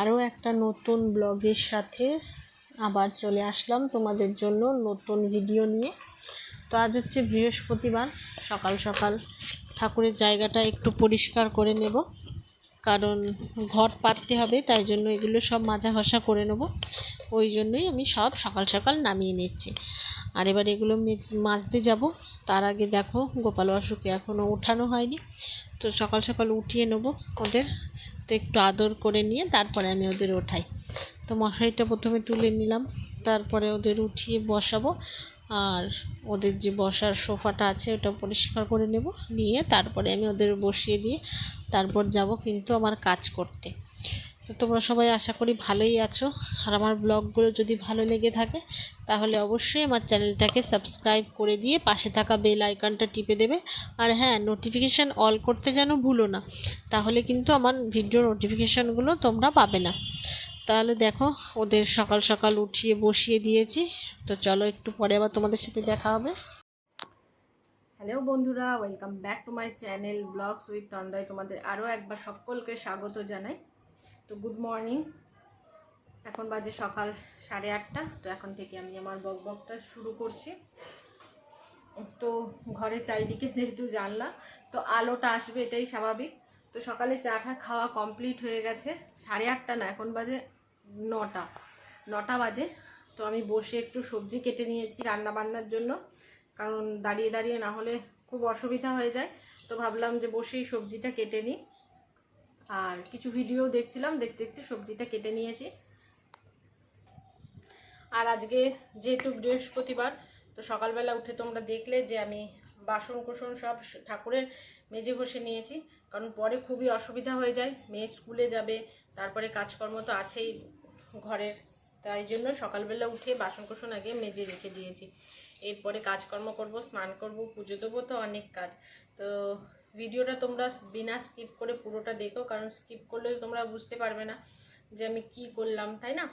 আরও একটা নতুন ব্লগের সাথে আবার চলে আসলাম তোমাদের জন্য নতুন ভিডিও নিয়ে। তো আজ হচ্ছে বৃহস্পতিবার, সকাল সকাল ঠাকুরের জায়গাটা একটু পরিষ্কার করে নেব। কারণ ঘট পাততে হবে, তাই জন্য এগুলো সব মাজা ঘষা করে নেব। ওই জন্যই আমি সব সকাল সকাল নামিয়ে নিচ্ছি। আর এবার এগুলো মাজতে যাব। তার আগে দেখো, গোপাল বাসুকে এখনও ওঠানো হয়নি। তো সকাল সকাল উঠিয়ে নেব ওদের। তো একটু আদর করে নিয়ে তারপরে আমি ওদের ওঠাই। তো মশারিটা প্রথমে তুলে নিলাম, তারপরে ওদের উঠিয়ে বসাবো, আর ওদের যে বসার সোফাটা আছে ওটা পরিষ্কার করে নেব, নিয়ে তারপরে আমি ওদের বসিয়ে দিয়ে তারপর যাব কিন্তু আমার কাজ করতে। তো তোমরা সবাই আশা করি ভালোই আছো। আর আমার ব্লগগুলো যদি ভালো লেগে থাকে, তাহলে অবশ্যই আমার চ্যানেলটাকে সাবস্ক্রাইব করে দিয়ে পাশে থাকা বেল আইকনটা টিপে দেবে। আর হ্যাঁ নোটিফিকেশান অল করতে যেন ভুলো না, তাহলে কিন্তু আমার ভিডিও নোটিফিকেশানগুলো তোমরা পাবে না। তাহলে দেখো, ওদের সকাল সকাল উঠিয়ে বসিয়ে দিয়েছি। তো চলো একটু পরে আবার তোমাদের সাথে দেখা হবে। হ্যালো বন্ধুরা welcome back to my channel vlogs with তন্দ্রায় তোমাদের আরও একবার সকলকে স্বাগত জানাই। তো গুড মর্নিং এখন বাজে সকাল সাড়ে আটটা, তো এখন থেকে আমি আমার বক বকটা শুরু করছি। তো ঘরে চারিদিকে যেহেতু জানলা, তো আলোটা আসবে এটাই স্বাভাবিক। তো সকালে চা চাটা খাওয়া কমপ্লিট হয়ে গেছে। সাড়ে আটটা না, এখন বাজে নটা নটা বাজে। তো আমি বসে একটু সবজি কেটে নিয়েছি রান্না বান্নার জন্য, কারণ দাঁড়িয়ে দাঁড়িয়ে না হলে খুব অসুবিধা হয়ে যায়। তো ভাবলাম যে বসেই সবজিটা কেটে নিই। আর কিছু ভিডিও দেখছিলাম, দেখতে দেখতে সবজিটা কেটে নিয়েছি। আর আজকে যেহেতু বৃহস্পতিবার, তো সকালবেলা উঠে তোমরা দেখলে যে আমি বাসন কোসন সব ঠাকুরের মেজে ঘষে নিয়েছি, কারণ পরে খুবই অসুবিধা হয়ে যায়, মেয়ে স্কুলে যাবে, তারপরে কাজকর্ম তো আছেই ঘরের, তাই জন্য সকালবেলা উঠে বাসন কোসন আগে মেজে রেখে দিয়েছি। এরপরে কাজকর্ম করব, স্নান করব, পুজো দেবো, তো অনেক কাজ। তো ভিডিওটা তোমরা বিনা স্কিপ করে পুরোটা দেখো, কারণ স্কিপ করলে তোমরা বুঝতে পারবে না যে আমি কি করলাম, তাই না?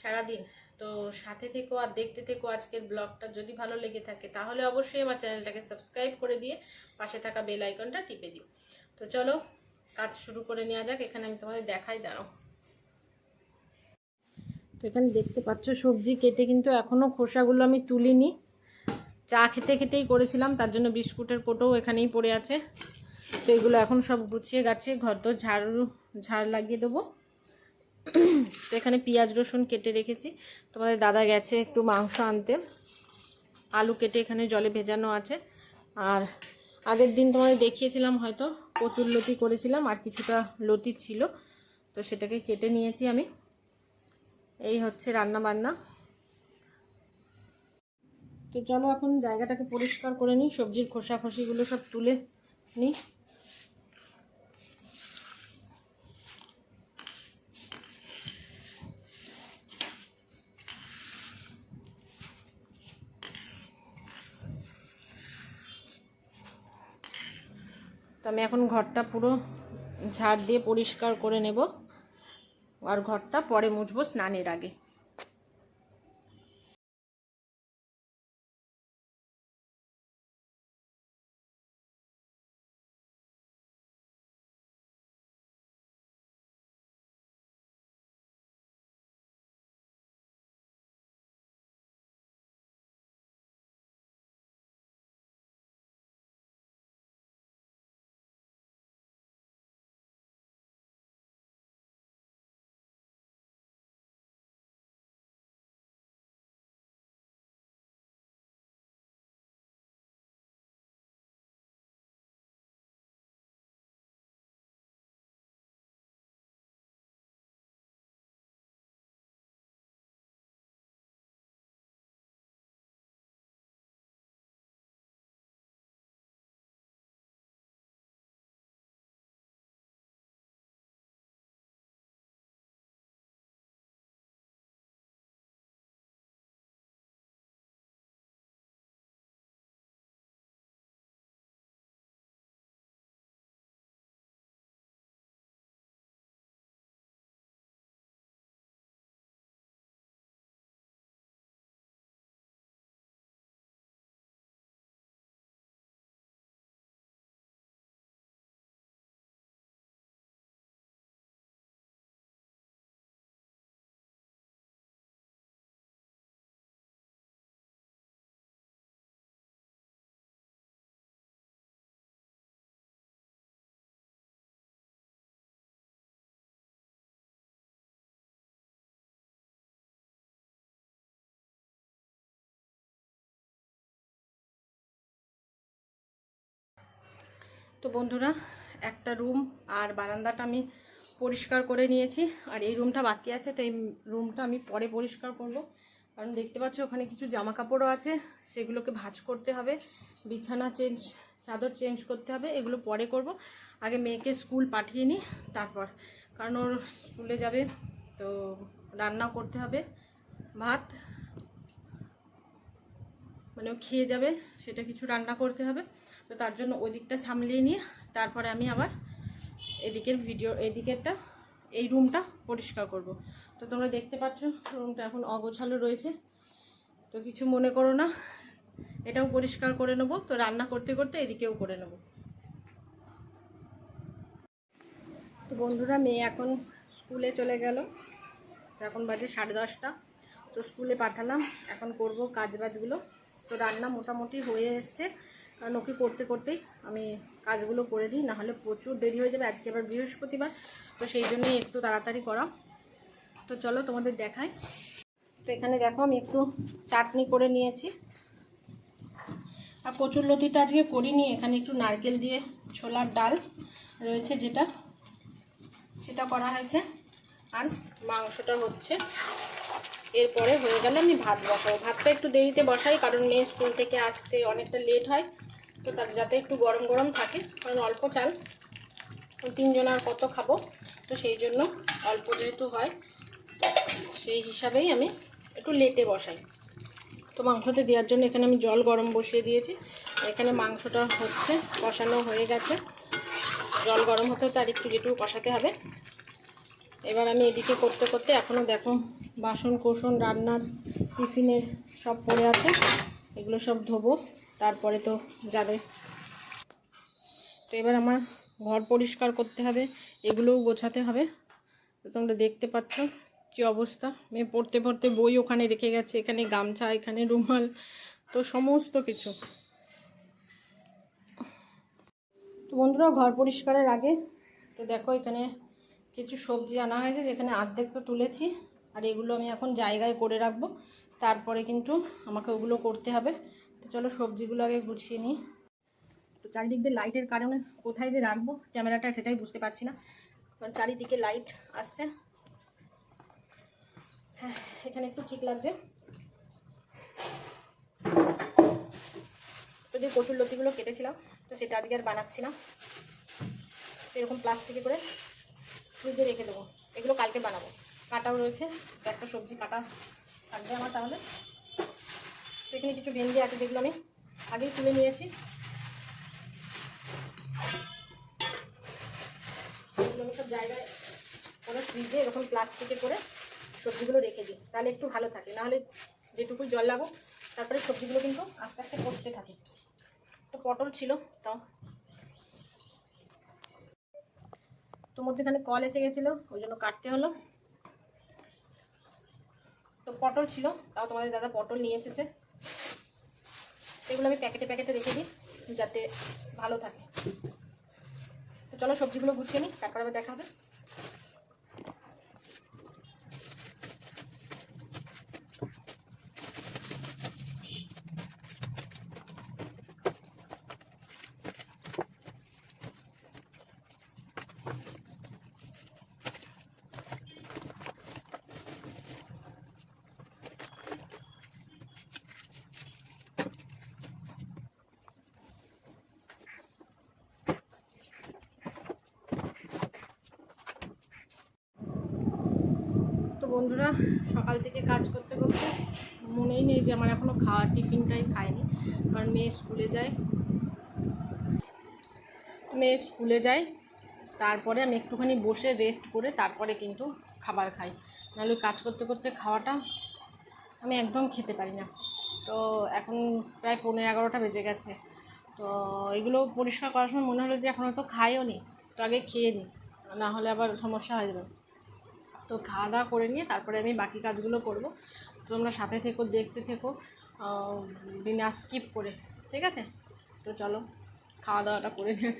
সারাদিন। তো সাথে থেকো আর দেখতে থেকো আজকের ব্লগটা যদি ভালো লেগে থাকে তাহলে অবশ্যই আমার চ্যানেলটাকে সাবস্ক্রাইব করে দিয়ে পাশে থাকা বেল আইকনটা টিপে দিও। তো চলো, কাজ শুরু করে নেওয়া যাক, এখানে আমি তোমাদের দেখাই, দাঁড়াও। তো এখানে দেখতে পাচ্ছ সবজি কেটে কিন্তু এখনও খোসাগুলো আমি তুলিনি। চা খেতে খেতেই করেছিলাম, তার জন্য বিস্কুটের কোটোও এখানেই পড়ে আছে। তো এগুলো এখন সব গুছিয়ে গাছে ঘর তো ঝাড়ু, ঝাড় লাগিয়ে দেবো। তো এখানে পেঁয়াজ রসুন কেটে রেখেছি। তোমাদের দাদা গেছে একটু মাংস আনতে। আলু কেটে এখানে জলে ভেজানো আছে। আর আগের দিন তোমাদের দেখিয়েছিলাম হয়তো, প্রচুর লতি করেছিলাম, আর কিছুটা লতি ছিল। তো সেটাকে কেটে নিয়েছি আমি। এই হচ্ছে রান্না বান্না তো চলো এখন জায়গাটাকে পরিষ্কার করে নিই, সবজির খোসা খসিগুলো সব তুলে নিই। আমি এখন ঘরটা পুরো ঝাড় দিয়ে পরিষ্কার করে নেব আর ঘরটা পরে মুছবো স্নানের আগে। তো বন্ধুরা, একটা রুম আর বারান্দাটা আমি পরিষ্কার করে নিয়েছি। আর এই রুমটা বাকি আছে, তো এই রুমটা আমি পরে পরিষ্কার করব। কারণ দেখতে পাচ্ছ, ওখানে কিছু জামা কাপড়ও আছে, সেগুলোকে ভাজ করতে হবে, বিছানা চেঞ্জ, চাদর চেঞ্জ করতে হবে, এগুলো পরে করব। আগে মেয়েকে স্কুল পাঠিয়ে নিই তারপর। কারণ ওর স্কুলে যাবে, তো রান্না করতে হবে, ভাত মানে ও খেয়ে যাবে, সেটা কিছু রান্না করতে হবে। তো তার জন্য ওই দিকটা সামলিয়ে নিয়ে তারপরে আমি আবার এদিকের ভিডিও এদিকেরটা, এই রুমটা পরিষ্কার করব। তো তোমরা দেখতে পাচ্ছ রুমটা এখন অগোছালো রয়েছে। তো কিছু মনে করো না, এটাও পরিষ্কার করে নেব। তো রান্না করতে করতে এদিকেও করে নেব। তো বন্ধুরা, মেয়ে এখন স্কুলে চলে গেল। এখন বাজে সাড়ে দশটা। তো স্কুলে পাঠালাম, এখন করব কাজ বাজগুলো তো রান্না মোটামুটি হয়ে এসছে। কারণ ওকে করতে করতেই আমি কাজগুলো করে দিই নাহলে প্রচুর দেরি হয়ে যাবে। আজকে আবার বৃহস্পতিবার, তো সেই জন্যই একটু তাড়াতাড়ি করা তো চলো তোমাদের দেখাই। তো এখানে দেখো আমি একটু চাটনি করে নিয়েছি। আর কচুর লতিটা আজকে করিনি, এখানে একটু নারকেল দিয়ে ছোলার ডাল রয়েছে যেটা, সেটা করা হয়েছে। আর মাংসটা হচ্ছে, এরপরে হয়ে গেলে আমি ভাত বসাবো। ভাতটা একটু দেরিতে বসাই, কারণ মেয়ে স্কুল থেকে আসতে অনেকটা লেট হয়। তো তার যাতে একটু গরম গরম থাকে, কারণ অল্প চাল। তিনজন আর কত খাব? তো সেই জন্য অল্প যেহেতু হয়, সেই হিসাবেই আমি একটু লেটে বসাই। তো মাংসতে দেওয়ার জন্য এখানে আমি জল গরম বসিয়ে দিয়েছি। এখানে মাংসটা হচ্ছে কষানো হয়ে গেছে। জল গরম হতে আর একটু যেটুকু কষাতে হবে। এবার আমি এদিকে করতে করতে এখনও দেখো বাসন কোসন রান্নার টিফিনের সব পড়ে আছে। এগুলো সব ধোবো। তারপরে তো যাবে। তো এবার আমার ঘর পরিষ্কার করতে হবে, এগুলোও গোছাতে হবে। তো তোমরা দেখতে পাচ্ছ কি অবস্থা। মেয়ে পড়তে পড়তে বই ওখানে রেখে গেছে, এখানে গামছা, এখানে রুমাল, তো সমস্ত কিছু। তো বন্ধুরা, ঘর পরিষ্কারের আগে তো দেখো এখানে কিছু সবজি আনা হয়েছে, যেখানে আর্ধেক তো তুলেছি, আর এগুলো আমি এখন জায়গায় করে রাখব। তারপরে কিন্তু আমাকে ওগুলো করতে হবে। তো চলো সবজিগুলো আগে গুছিয়ে নিই। তো চারিদিক দিয়ে লাইটের কারণে কোথায় যে রাখব, ক্যামেরাটা সেটাই বুঝতে পারছি না। কারণ চারিদিকে লাইট আসছে। হ্যাঁ এখানে একটু ঠিক লাগছে। তো যে কচুর লতিগুলো কেটেছিলাম, তো সেটা আজকে আর বানাচ্ছি না। এরকম প্লাস্টিকে করে ফ্রিজে রেখে দেবো। এগুলো কালকে বানাবো। কাটাও রয়েছে। একটা সবজি কাটা থাকবে আমার তাহলে। তো এখানে কিছু ভেন্ডি আছে দেখল আমি আগেই তুলে নিয়েছি আমি সব জায়গায় কোনো ফ্রিজে এরকম প্লাস্টিকে করে সবজিগুলো রেখে দিই, তাহলে একটু ভালো থাকে। নাহলে যেটুকু জল লাগুক, তারপরে সবজিগুলো কিন্তু আস্তে আস্তে পচতে থাকে। তো পটল ছিল, তাও। তো মধ্যেখানে কল এসে গেছিল, ওই জন্য কাটতে হলো। তো পটল ছিল, তাও তোমাদের দাদা পটল নিয়ে এসেছে। এগুলো আমি প্যাকেটে প্যাকেটে রেখে দিই, যাতে ভালো থাকে। চলো সবজিগুলো গুছিয়ে নিই, তারপর আবার দেখা হবে। বন্ধুরা, সকাল থেকে কাজ করতে করতে মনেই নেই যে আমার এখনও খাওয়া টিফিনটাই খায়নি কারণ মেয়ে স্কুলে যায়। মেয়ে স্কুলে যায়, তারপরে আমি একটুখানি বসে রেস্ট করে তারপরে কিন্তু খাবার খাই। নাহলে কাজ করতে করতে খাওয়াটা আমি একদম খেতে পারি না। তো এখন প্রায় পনেরো এগারোটা বেজে গেছে। তো এগুলো পরিষ্কার করার সময় মনে হলো যে এখন হয়তো খাইও নি তো আগে খেয়ে নিই না হলে আবার সমস্যা হয়ে যাবে। তো খাওয়া দাওয়া করে নিয়ে তারপরে আমি বাকি কাজগুলো করব তোমরা সাথে থেকো, দেখতে থেকো বিনা স্কিপ করে, ঠিক আছে তো চলো, খাওয়া দাওয়াটা করে নিয়ে।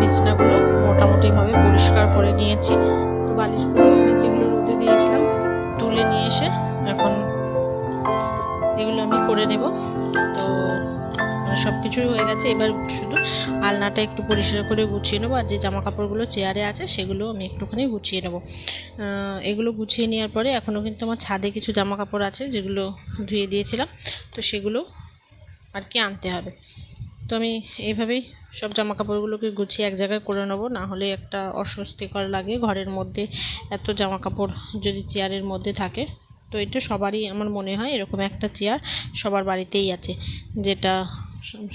বিছনাগুলো মোটামুটিভাবে পরিষ্কার করে নিয়েছি। তো বালিশগুলো আমি যেগুলো রোদে দিয়েছিলাম, তুলে নিয়ে এসে এখন এগুলো আমি করে নেব। তো সব কিছু হয়ে গেছে। এবার শুধু আলনাটা একটু পরিষ্কার করে গুছিয়ে নেব আর যে জামা কাপড়গুলো চেয়ারে আছে সেগুলো আমি একটুখানি গুছিয়ে নেব। এগুলো গুছিয়ে নেওয়ার পরে এখনও কিন্তু আমার ছাদে কিছু জামা কাপড় আছে যেগুলো ধুয়ে দিয়েছিলাম। তো সেগুলো আর কি আনতে হবে। তো আমি এইভাবেই সব জামা কাপড়গুলোকে গুছিয়ে এক জায়গায় করে নেব। না হলে একটা অস্বস্তিকর লাগে ঘরের মধ্যে এত জামা কাপড় যদি চেয়ারের মধ্যে থাকে। তো এটা সবারই আমার মনে হয় এরকম একটা চেয়ার সবার বাড়িতেই আছে, যেটা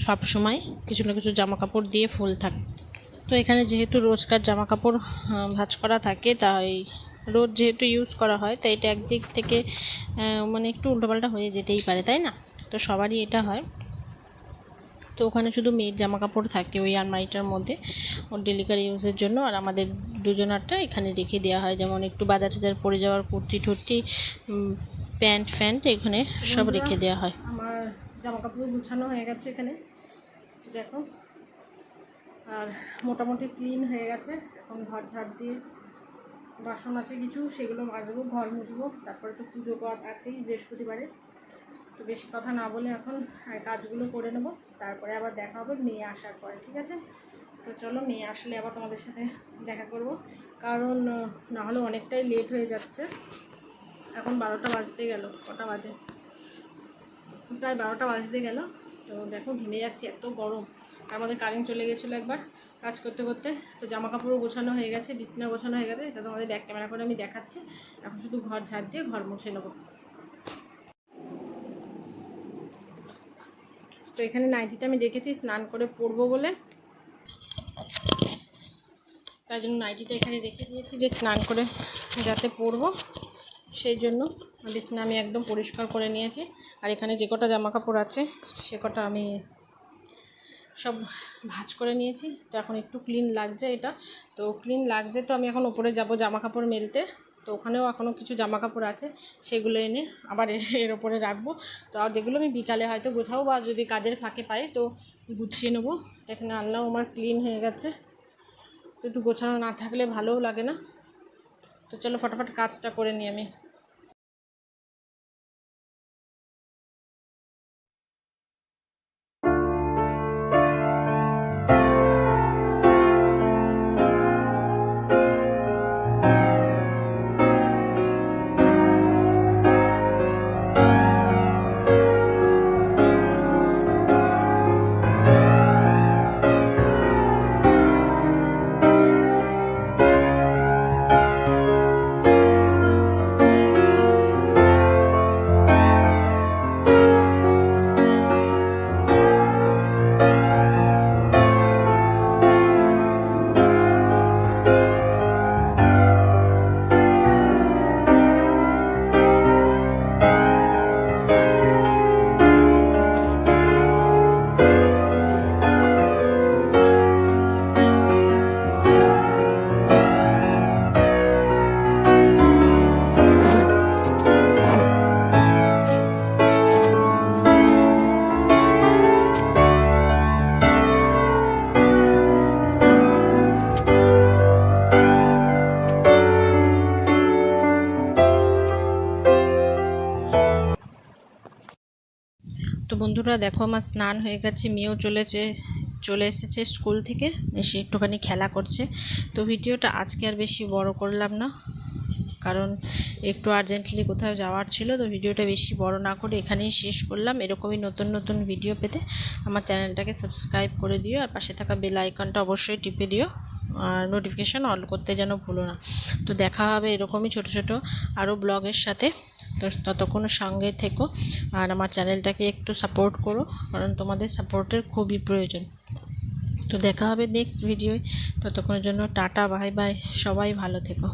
সব সময় কিছু না কিছু জামা কাপড় দিয়ে ফুল থাকে। তো এখানে যেহেতু রোজকার জামা কাপড় ভাঁজ করা থাকে, তাই রোজ যেহেতু ইউজ করা হয়, তাই এটা একদিক থেকে মানে একটু উল্টোপাল্টা হয়ে যেতেই পারে, তাই না? তো সবারই এটা হয়। তো ওখানে শুধু মেয়ের জামা কাপড় থাকে ওই আলমারিটার মধ্যে ওর ডেলিকারি ইউজের জন্য। আর আমাদের দুজনারটা এখানে রেখে দেওয়া হয়। যেমন একটু বাজার টাজার পরে যাওয়ার কুর্তি টুর্তি প্যান্ট ফ্যান্ট এখানে সব রেখে দেওয়া হয়। আমার জামা কাপড় গুছানো হয়ে গেছে এখানে। দেখো। আর মোটামুটি ক্লিন হয়ে গেছে। এখন ঘর ঝাড় দিয়ে বাসন আছে কিছু সেগুলো মাজবো ঘর মুছবো। তারপরে তো পুজো কর আছেই বৃহস্পতিবারে। তো বেশি কথা না বলে এখন আর কাজগুলো করে নেব। তারপরে আবার দেখা হবে মেয়ে আসার পরে, ঠিক আছে? তো চলো, মেয়ে আসলে আবার তোমাদের সাথে দেখা করব। কারণ না হলে অনেকটাই লেট হয়ে যাচ্ছে। এখন বারোটা বাজতে গেল, কটা বাজে? প্রায় বারোটা বাজতে গেল। তো দেখো, ঘেমে যাচ্ছি, এত গরম। তার মধ্যে কারেন্ট চলে গেছিল একবার কাজ করতে করতে। তো জামা কাপড়ও গোছানো হয়ে গেছে, বিছনা গোছানো হয়ে গেছে। এটা তোমাদের ব্যাক ক্যামেরা করে আমি দেখাচ্ছি। এখন শুধু ঘর ঝাড় দিয়ে ঘর মুছে নেব। তো এখানে নাইটিটা আমি দেখেছি, স্নান করে পরবো বলে। তাই জন্য নাইটিটা এখানে রেখে দিয়েছি যে স্নান করে যাতে পরবো। সেই জন্য বিছানা আমি একদম পরিষ্কার করে নিয়েছি। আর এখানে যে কটা জামা কাপড় আছে, সে কটা আমি সব ভাঁজ করে নিয়েছি। তো এখন একটু ক্লিন লাগছে এটা। তো ক্লিন লাগছে তো আমি এখন উপরে যাব জামা কাপড় মেলতে। তো ওখানেও এখনও কিছু জামা কাপড় আছে, সেগুলো এনে আবার এর ওপরে রাখব। তো আর যেগুলো আমি বিকালে হয়তো গোছাবো বা যদি কাজের ফাঁকে পাই তো গুছিয়ে নেব। এখানে আনলাম আমার ক্লিন হয়ে গেছে। একটু গোছানো না থাকলে ভালোও লাগে না। তো চলো ফটাফট কাজটা করে নিই আমি। বন্ধুরা, দেখো আমার স্নান হয়ে গেছে, মেয়েও চলেছে, চলে এসেছে স্কুল থেকে, এসে একটুখানি খেলা করছে। তো ভিডিওটা আজকে আর বেশি বড় করলাম না, কারণ একটু আর্জেন্টলি কোথাও যাওয়ার ছিল, তো ভিডিওটা বেশি বড় না করে এখানেই শেষ করলাম। এরকমই নতুন নতুন ভিডিও পেতে আমার চ্যানেলটাকে সাবস্ক্রাইব করে দিও, আর পাশে থাকা বেল আইকনটা অবশ্যই টিপে দিও, আর নোটিফিকেশান অন করতে যেন ভুলো না। তো দেখা হবে এরকমই ছোট ছোট আরও ব্লগের সাথে। তো ততক্ষণ সঙ্গে থেকো আর আমার চ্যানেলটাকে একটু সাপোর্ট করো, কারণ তোমাদের সাপোর্টের খুবই প্রয়োজন। তো দেখা হবে নেক্সট ভিডিওয় ততক্ষণের জন্য টাটা বাই বাই সবাই ভালো থেকো।